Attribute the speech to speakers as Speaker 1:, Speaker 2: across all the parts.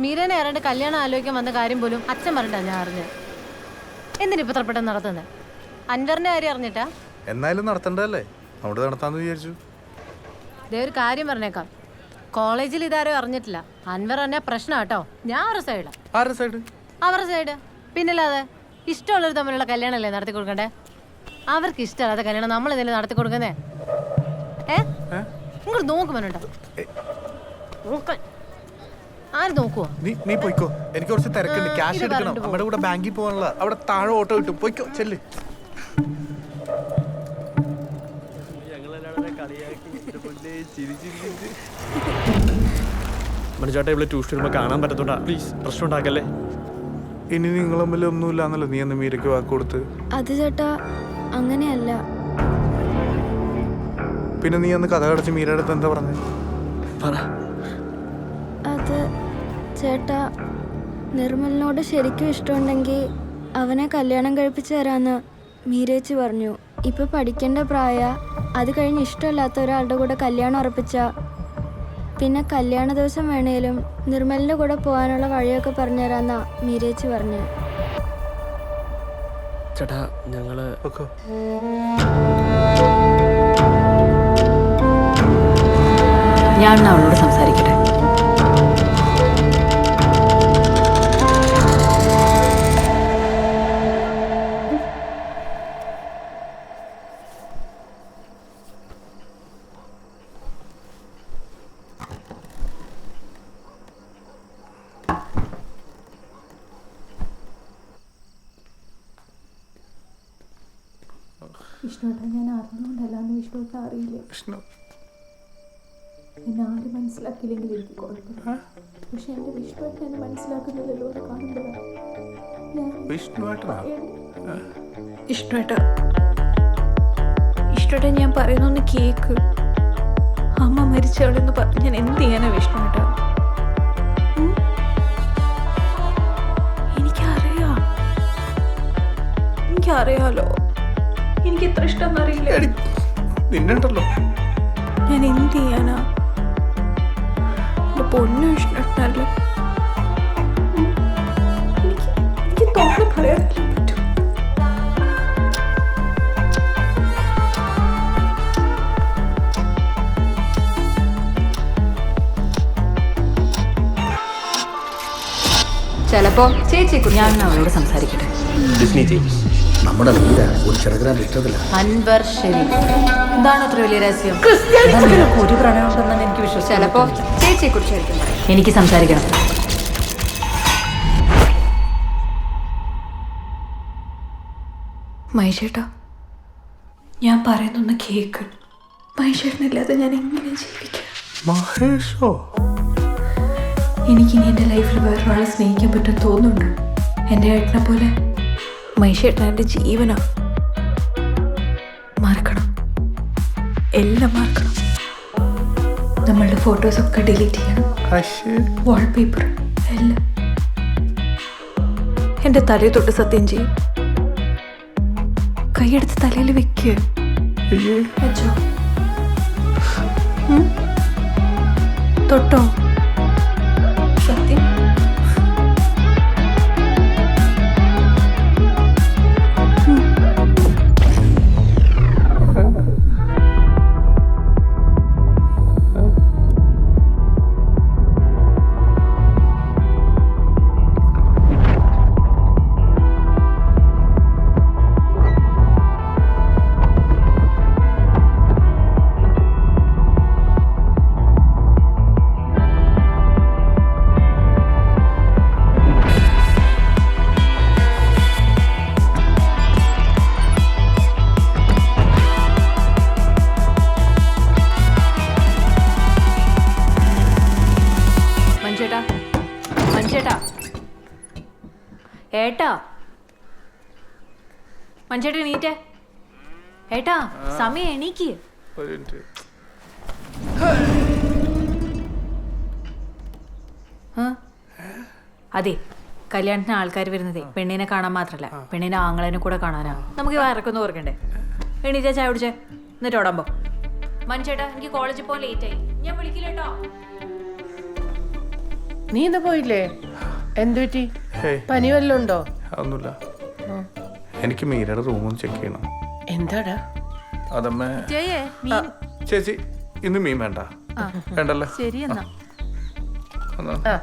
Speaker 1: മീരനെ ആരാണ്ട് കല്യാണം ആലോചിക്കാൻ വന്ന കാര്യം പോലും അച്ഛൻ പറഞ്ഞിട്ടാ ഞാൻ അറിഞ്ഞത്. എന്തിനാ ഇപ്പൊ പെട്ടെന്ന് നടത്തുന്നത് അൻവറിന്റെ കാര്യം അറിഞ്ഞിട്ടാ?
Speaker 2: എന്നാലും നടത്തണ്ടല്ലേ അവിടെ നടത്താന്ന് വിചാരിച്ചു.
Speaker 1: ദേ ഒരു കാര്യം പറഞ്ഞേക്കാം. കോളേജിൽ ഇതാരും അറിഞ്ഞിട്ടില്ല. അൻവർ തന്നെ പ്രശ്നം കേട്ടോ ഞാൻ അവരുടെ സൈഡ്
Speaker 2: ആരുടെ സൈഡ്
Speaker 1: അവരുടെ സൈഡ് പിന്നല്ലാതെ ഇഷ്ടമുള്ളവർ തമ്മിലുള്ള കല്യാണമല്ലേ നടത്തി കൊടുക്കണ്ടേ? അവർക്ക് ഇഷ്ടമല്ലാത്ത കല്യാണം നമ്മൾ എന്തെങ്കിലും നടത്തി കൊടുക്കുന്നേ? ഏ? നിങ്ങൾ നോക്കുമനുണ്ടോ നോക്കാൻ ആര് നോക്കുവോ?
Speaker 2: നീ നീ പോയിക്കോ. എനിക്ക് കുറച്ച് തിരക്കുണ്ട്. ക്യാഷ് എടുക്കണം. നമ്മുടെ കൂടെ ബാങ്കിൽ പോകാനുള്ള അവിടെ താഴെ ഓട്ടോ കിട്ടും. പോയിക്കോ ചെല്ല്.
Speaker 3: മനുചേട്ടാ ഇവിടെ ട്യൂഷൻ വരുമ്പോൾ കാണാൻ പറ്റത്തോണ്ടാ. പ്ലീസ് പ്രശ്നം ഉണ്ടാക്കല്ലേ?
Speaker 2: ഇനി നിങ്ങൾ തമ്മിൽ ഒന്നുമില്ലാന്നല്ലോ നീ അന്ന് മീരയ്ക്ക് വാക്ക് കൊടുത്ത്?
Speaker 4: അത് ചേട്ടാ അങ്ങനെയല്ല.
Speaker 2: പിന്നെ നീ അന്ന് കഥ കടച്ച് മീരയുടെ അടുത്ത് എന്താ പറഞ്ഞേ?
Speaker 3: പറ.
Speaker 4: ചേട്ടാ നിർമ്മലിനോട് ശരിക്കും ഇഷ്ടമുണ്ടെങ്കിൽ അവനെ കല്യാണം കഴിപ്പിച്ചു തരാമെന്ന് മീരേച്ചി പറഞ്ഞു. ഇപ്പൊ പഠിക്കേണ്ട പ്രായ അത് കഴിഞ്ഞ് ഇഷ്ടമില്ലാത്ത ഒരാളുടെ കൂടെ കല്യാണം ഉറപ്പിച്ച. പിന്നെ കല്യാണ ദിവസം വേണേലും നിർമ്മലിന്റെ കൂടെ പോകാനുള്ള വഴിയൊക്കെ പറഞ്ഞുതരാന്നാ മീരേച്ചി പറഞ്ഞു.
Speaker 3: ചേട്ടാ
Speaker 2: ഞങ്ങൾ
Speaker 5: ഞാൻ അവളോട് സംസാരിക്കട്ടെ?
Speaker 6: വിഷ്ണുവേട്ടൻ ഞാൻ അറിഞ്ഞുകൊണ്ടല്ലാന്ന് വിഷ്ണുവേട്ടൻ അറിയില്ല.
Speaker 2: വിഷ്ണു
Speaker 6: എന്നെ ആരും മനസ്സിലാക്കിയില്ലെങ്കിൽ എനിക്ക് കുഴപ്പമില്ല പക്ഷെ എന്റെ വിഷ്ണുവേട്ടൻ എന്നെ മനസ്സിലാക്കുന്നില്ലല്ലോ എന്ന് കാണുമ്പോഴാണ് ഇഷ്ടമായിട്ട് ഞാൻ പറയുന്നൊന്ന് കേക്ക്. അമ്മ മരിച്ചവളെന്ന് പറഞ്ഞു ഞാൻ എന്ത് ചെയ്യാനാ വിഷ്ണുവേട്ടാ? എനിക്കറിയാം. എനിക്കറിയാലോ. എനിക്ക് എത്ര ഇഷ്ടം അറിയില്ല
Speaker 2: നിന്നെണ്ടല്ലോ.
Speaker 6: ഞാൻ എന്ത് ചെയ്യാനാ? എന്റെ പൊന്നു ഇഷ്ടമല്ല. എനിക്ക് എനിക്ക് തോന്നി പറയാനല്ലേ പറ്റൂ
Speaker 5: ചിലപ്പോ ചേച്ചി ഞാൻ അവളോട് സംസാരിക്കട്ടെ
Speaker 7: നമ്മുടെ വീട് ഒരു ചെറുകിരാൻ ഇഷ്ടത്തില്ല
Speaker 1: അൻവർ ശരി
Speaker 5: എന്താണ് അത്ര വലിയ രഹസ്യം? ഒരു പ്രണയം ഉണ്ടെന്ന് എനിക്ക് വിശ്വസിച്ചു ചിലപ്പോ ചേച്ചിയെ കുറിച്ചായിരിക്കും എനിക്ക് സംസാരിക്കണം.
Speaker 6: മൈഷേട്ടാ ഞാൻ പറയുന്നൊന്ന് കേക്ക്. മൈഷേട്ടനില്ലാതെ ഞാൻ എങ്ങനെ ജീവിക്കാം?
Speaker 2: മഹേഷോ?
Speaker 6: എനിക്കിനി എന്റെ ലൈഫിൽ വേറൊരാളെ സ്നേഹിക്കാൻ പറ്റും തോന്നുന്നുണ്ട്? എന്റെ ഏട്ടനെ പോലെ മൈഷേട്ടൻ എന്റെ ജീവനാ? മറക്കണം. എല്ലാം മറക്കണം. നമ്മളുടെ ഫോട്ടോസൊക്കെ ഡിലീറ്റ് ചെയ്യണം വാൾപേപ്പർ എല്ലാം. എന്റെ തലയിൽ തൊട്ട് സത്യം ചെയ്യും. കൈയെടുത്ത് തലയിൽ വെക്കുക വെച്ചോ. തൊട്ടോ?
Speaker 5: ഏട്ടാ. മഞ്ചേട്ടാ എണീറ്റേ. ഏട്ടാ സമയം എണീക്ക്.
Speaker 2: ഒരു മിനിറ്റ്.
Speaker 5: ആ? അതെ കല്യാണത്തിന് ആൾക്കാർ വരുന്നതേ പെണ്ണിനെ കാണാൻ മാത്രല്ല പെണ്ണിനെ ആങ്ങളേനെ കൂടെ കാണാനാ. നമുക്ക് വയറക്കൊന്ന് ഓർക്കണ്ടേ? എണീറ്റാ ചായ കുടിച്ചേ. എന്നിട്ട് ഓടാമ്പോ മനുഷ്യട്ടാ എനിക്ക് കോളേജിൽ പോകാൻ ലേറ്റ് ആയി. ഞാൻ വിളിക്കില്ല കേട്ടോ.
Speaker 8: നീ എന്താ പോയില്ലേ? എന്തു പറ്റി?
Speaker 2: ഹേയ്.
Speaker 8: പനി വല്ലതും ഉണ്ടോ?
Speaker 2: അതൊന്നുമില്ല. എനിക്ക് മീരയുടെ റൂമൊന്ന് ചെക്ക് ചെയ്യണം.
Speaker 8: എന്താടാ?
Speaker 2: അതമ്മേ.
Speaker 6: ജയേ
Speaker 2: ആ, ചേച്ചി ഇന്ന് മീൻ വേണ്ട. വേണ്ടല്ലോ.
Speaker 6: ശരി എന്നാ.
Speaker 2: എന്നാ.
Speaker 8: ആ.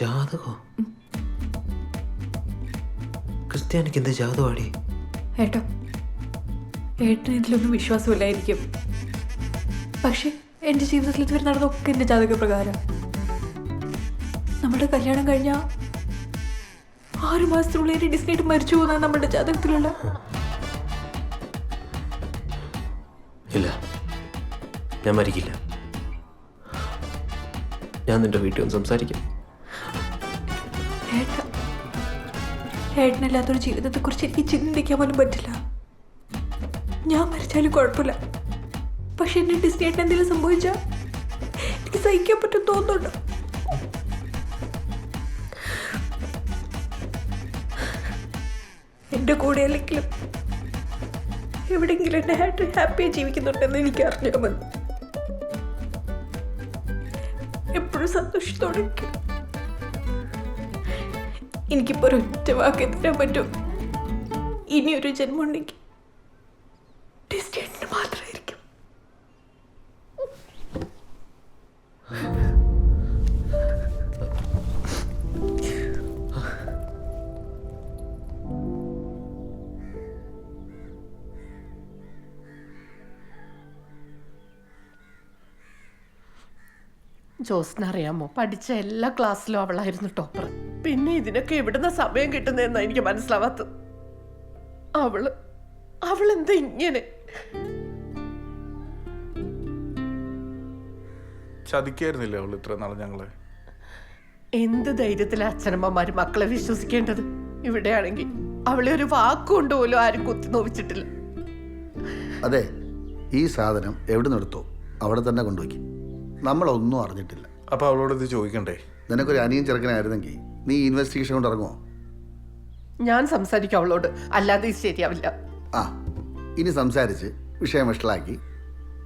Speaker 9: ജാതകോ? ക്രിസ്ത്യാനിക്ക് എന്ത് ജാതകമാടി?
Speaker 6: ഏട്ടോ ഏട്ടന് ഇതിലൊന്നും വിശ്വാസമില്ലായിരിക്കും. പക്ഷേ എന്റെ ജീവിതത്തിൽ ഇതുവരെ നടന്നതൊക്കെ എന്റെ ജാതക പ്രകാരം. നമ്മുടെ കല്യാണം കഴിഞ്ഞ ആറു മാസത്തിനുള്ളിൽ എന്റെ ഡിസ്നേറ്റ് മരിച്ചു പോകുന്ന നമ്മുടെ ജാതകത്തിലുള്ള.
Speaker 9: ഇല്ല. ഞാൻ മരിക്കില്ല. ഞാൻ നിന്റെ വീട്ടിൽ ഒന്ന് സംസാരിക്കാം.
Speaker 6: ഏട്ട ഏട്ടനില്ലാത്തൊരു ജീവിതത്തെക്കുറിച്ച് എനിക്ക് ചിന്തിക്കാൻ പോലും പറ്റില്ല. ഞാൻ മരിച്ചാലും കുഴപ്പമില്ല. പക്ഷെ എന്റെ ഡിസ്റ്റേറ്റ് എന്തെങ്കിലും സംഭവിച്ചാൽ എനിക്ക് സഹിക്കാൻ പറ്റും തോന്നുന്നുണ്ട്. എന്റെ കൂടെ അല്ലെങ്കിലും എവിടെയെങ്കിലും എന്റെ ഹാറ്റ് ഹാപ്പിയായി ജീവിക്കുന്നുണ്ടെന്ന് എനിക്ക് അറിഞ്ഞാൽ മതി. എപ്പോഴും സന്തോഷത്തോടെ. എനിക്കിപ്പോൾ ഒരൊറ്റ വാക്ക് തരാൻ പറ്റും. ഇനിയൊരു ജന്മം ഉണ്ടെങ്കിൽ ഡിസ്റ്റേറ്റിന് മാത്രമായിരിക്കും.
Speaker 8: ജോസിന് അറിയാമോ? പഠിച്ച എല്ലാ ക്ലാസ്സിലും അവളായിരുന്നു ടോപ്പർ. പിന്നെ ഇതിനൊക്കെ എവിടുന്ന സമയം കിട്ടുന്നതെന്നാണ് എനിക്ക് മനസ്സിലാവാത്തത്. അവൾ അവളെന്താ ഇങ്ങനെ?
Speaker 2: ചതിക്കായിരുന്നില്ലേ അവൾ ഇത്ര നാളെ ഞങ്ങളെ?
Speaker 8: എന്ത് ധൈര്യത്തിലാ അച്ഛനമ്മമാര് മക്കളെ വിശ്വസിക്കേണ്ടത്? ഇവിടെയാണെങ്കിൽ അവളെ ഒരു വാക്കുകൊണ്ട് പോലും ആരും കുത്തി നോവിച്ചിട്ടില്ല.
Speaker 7: അതെ ഈ സാധനം എവിടെ നിന്ന് എടുത്തോ? അവിടെ തന്നെ കൊണ്ടുപോയി. നമ്മളൊന്നും അറിഞ്ഞിട്ടില്ല.
Speaker 2: അപ്പൊ അവളോട് ഇത് ചോദിക്കണ്ടേ?
Speaker 7: നിനക്കൊരു അനിയൻ ചെറുക്കനായിരുന്നെങ്കിൽ നീ ഇൻവെസ്റ്റിഗേഷൻ കൊണ്ട് ഇറങ്ങുമോ
Speaker 8: ഞാൻ സംസാരിക്കും അവളോട്. അല്ലാതെ ഇത് ശരിയാവില്ല.
Speaker 7: ആ. ഇനി സംസാരിച്ച് വിഷയം വഷളാക്കി.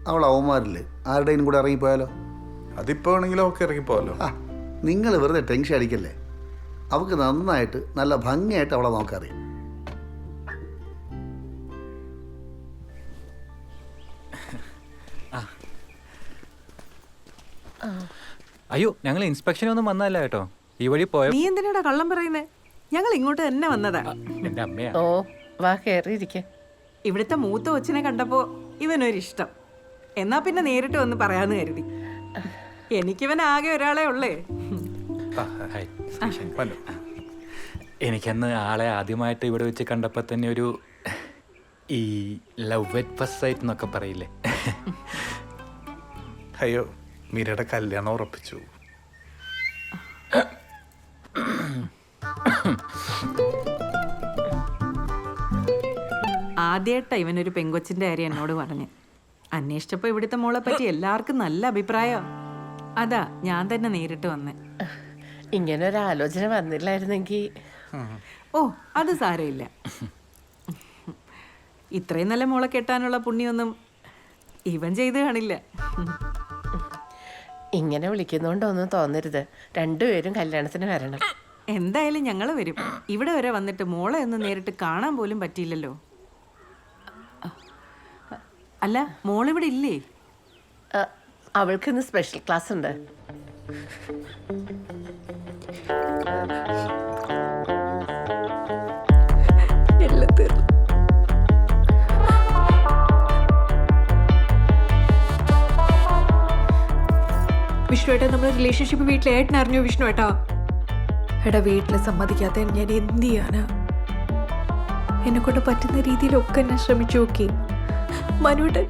Speaker 7: അവൾ അവന്മാരിൽ ആരുടെയും കൂടെ ഇറങ്ങിപ്പോയാലോ?
Speaker 2: അതിപ്പോ ആണെങ്കിലും ഒക്കെ ഇറങ്ങിപ്പോയാലോ
Speaker 7: ആ നിങ്ങൾ വെറുതെ ടെൻഷൻ അടിക്കല്ലേ? അവൾക്ക് നന്നായിട്ട് നല്ല ഭംഗിയായിട്ട് അവളെ നോക്കറിയാം.
Speaker 10: അയ്യോ ഞങ്ങൾ ഇൻസ്പെക്ഷൻ ഒന്നും വന്നല്ല കേട്ടോ. ഈ വഴി പോയ
Speaker 11: നീ എന്തിനാടാ കള്ളം പറയുന്നേ? ഞങ്ങൾ ഇങ്ങോട്ട് തന്നെ വന്നതാ.
Speaker 10: എന്റെ അമ്മയാ.
Speaker 8: ഓ വാ കയറിയിരിക്കെ
Speaker 11: ഇവിടുത്തെ മൂത്ത കൊച്ചിനെ കണ്ടപ്പോ ഇവനൊരിഷ്ടം. എന്നാ പിന്നെ നേരിട്ട് വന്ന് പറയാന്ന് കരുതി. എനിക്കിവൻ ആകെ ഒരാളെ ഉള്ളേ.
Speaker 10: എനിക്കന്ന് ആളെ ആദ്യമായിട്ട് ഇവിടെ വെച്ച് കണ്ടപ്പോൾ തന്നെ ഒരു ഈ ലവ് അറ്റ് ഫസ്റ്റ് സൈറ്റ് എന്നൊക്കെ പറയില്ലേ?
Speaker 2: അയ്യോ മീരയുടെ കല്യാണം ഉറപ്പിച്ചു.
Speaker 11: ആദ്യമായിട്ടാ ഇവനൊരു പെങ്കൊച്ചിന്റെ കാര്യം എന്നോട് പറഞ്ഞു. അന്വേഷിച്ചപ്പോ ഇവിടുത്തെ മോളെ പറ്റി എല്ലാവർക്കും നല്ല അഭിപ്രായം. അതാ ഞാൻ തന്നെ നേരിട്ട് വന്നേ.
Speaker 8: ഇങ്ങനെ ഒരു ആലോചന വന്നില്ലായിരുന്നെങ്കിൽ
Speaker 11: ഓ അത് സാരമില്ല. ഇത്രയും നല്ല മോളെ കെട്ടാനുള്ള പുണ്യൊന്നും ഇവൻ ചെയ്ത് കാണില്ല.
Speaker 8: ഇങ്ങനെ വിളിക്കുന്നോണ്ടൊന്നും തോന്നരുത്. രണ്ടുപേരും കല്യാണത്തിന് വരണം.
Speaker 11: എന്തായാലും ഞങ്ങൾ വരും. ഇവിടെ വരെ വന്നിട്ട് മോളെ ഒന്ന് നേരിട്ട് കാണാൻ പോലും പറ്റിയില്ലല്ലോ. അല്ല മോളിവിടെ ഇല്ലേ?
Speaker 8: അവൾക്ക് ഇന്ന് സ്പെഷ്യൽ ക്ലാസ് ഉണ്ട്.
Speaker 6: എല്ലാം തീർന്നു. വിഷ്ണു ഏട്ടാ നമ്മുടെ റിലേഷൻഷിപ്പ് വീട്ടിലെ ഏട്ടൻ അറിഞ്ഞു വിഷ്ണു ഏട്ടാ എടാ വീട്ടിൽ സമ്മതിക്കാത്ത ഞാൻ എന്ത് ചെയ്യാനാ? എന്നെ കൊണ്ട് പറ്റുന്ന രീതിയിലൊക്കെ ഞാൻ ശ്രമിച്ചു നോക്കി. മനുവേട്ടൻ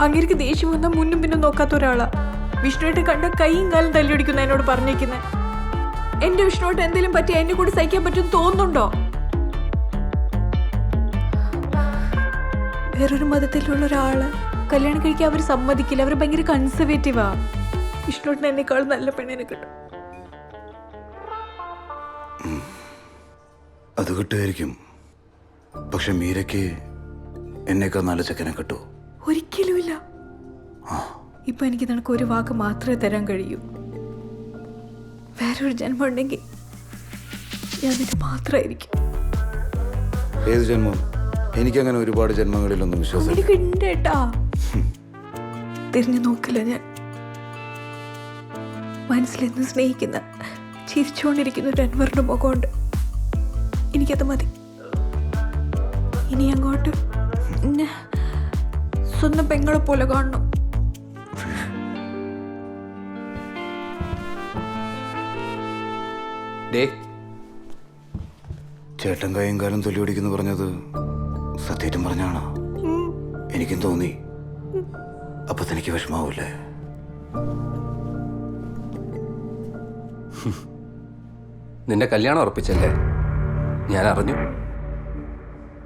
Speaker 6: അങ്ങേക്ക് ദേഷ്യം വന്നാൽ മുന്നും പിന്നും നോക്കാത്ത ഒരാളാ. വിഷ്ണുവിട്ട് കണ്ട കൈയും കാലും തല്ലിയൊടിക്കുന്ന എന്നോട് പറഞ്ഞേക്കുന്നത് എന്റെ വിഷ്ണുവേട്ടൻ എന്തെങ്കിലും പറ്റി എന്നെ കൂടി സഹിക്കാൻ പറ്റും തോന്നുന്നുണ്ടോ? വേറൊരു മതത്തിലുള്ള ഒരാൾ കല്യാണം കഴിക്കാൻ അവർ സമ്മതിക്കില്ല. അവർ ഭയങ്കര കൺസർവേറ്റീവാ വിഷ്ണുവേട്ടൻ എന്നെക്കാൾ നല്ല പെണ്ണിനെ കിട്ടും.
Speaker 7: അത് കിട്ടുമായിരിക്കും. പക്ഷെ മീരയ്ക്ക് എന്നേക്കാൾ നല്ല ചെക്കനെ കിട്ടൂ.
Speaker 6: ഒരിക്കലുമില്ല. ഇപ്പൊ എനിക്ക് നിനക്ക് ഒരു വാക്ക് മാത്രമേ തരാൻ കഴിയൂ. വേറൊരു ജന്മം ഉണ്ടെങ്കിൽ ഞാൻ ഇത് മാത്രമായിരിക്കും.
Speaker 7: ഏത് ജന്മം? എനിക്കങ്ങനെ ഒരുപാട് ജന്മങ്ങളിലൊന്നും വിശ്വാസം
Speaker 6: കേട്ടാ തിരിഞ്ഞു നോക്കില്ല ഞാൻ. മനസ്സിലെന്ന് സ്നേഹിക്കുന്ന ചിരിച്ചുകൊണ്ടിരിക്കുന്ന ഒരു അൻവറിന്റെ മുഖമുണ്ട്. എനിക്കത് മതി. ഇനി അങ്ങോട്ട് എന്നെ സ്വന്തം പെങ്ങളെ പോലെ കാണണം.
Speaker 7: ചേട്ടൻ കൈയും കാലം തൊല്ലി ഓടിക്കുന്നു പറഞ്ഞത് സത്യേറ്റം പറഞ്ഞാണോ? എനിക്കും തോന്നി. അപ്പൊ തനിക്ക് വിഷമാവൂലേ
Speaker 9: നിന്റെ കല്യാണം ഉറപ്പിച്ചല്ലേ? ഞാൻ അറിഞ്ഞു.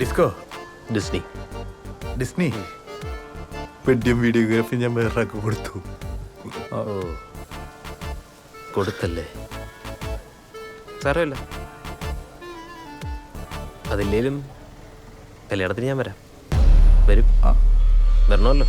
Speaker 2: ഡിസ്കോ
Speaker 3: ഡിസ്നി
Speaker 2: ഡിസ്നി വെഡ്ഡിയും വീഡിയോഗ്രാഫി ഞാൻ വേറൊരാൾക്ക് കൊടുത്തു.
Speaker 3: ഓ. കൊടുത്തല്ലേ? സാരമില്ല. അതില്ലേലും കല്യാണത്തിന് ഞാൻ വരാം. വരും.
Speaker 2: ആ.
Speaker 3: വരണമല്ലോ.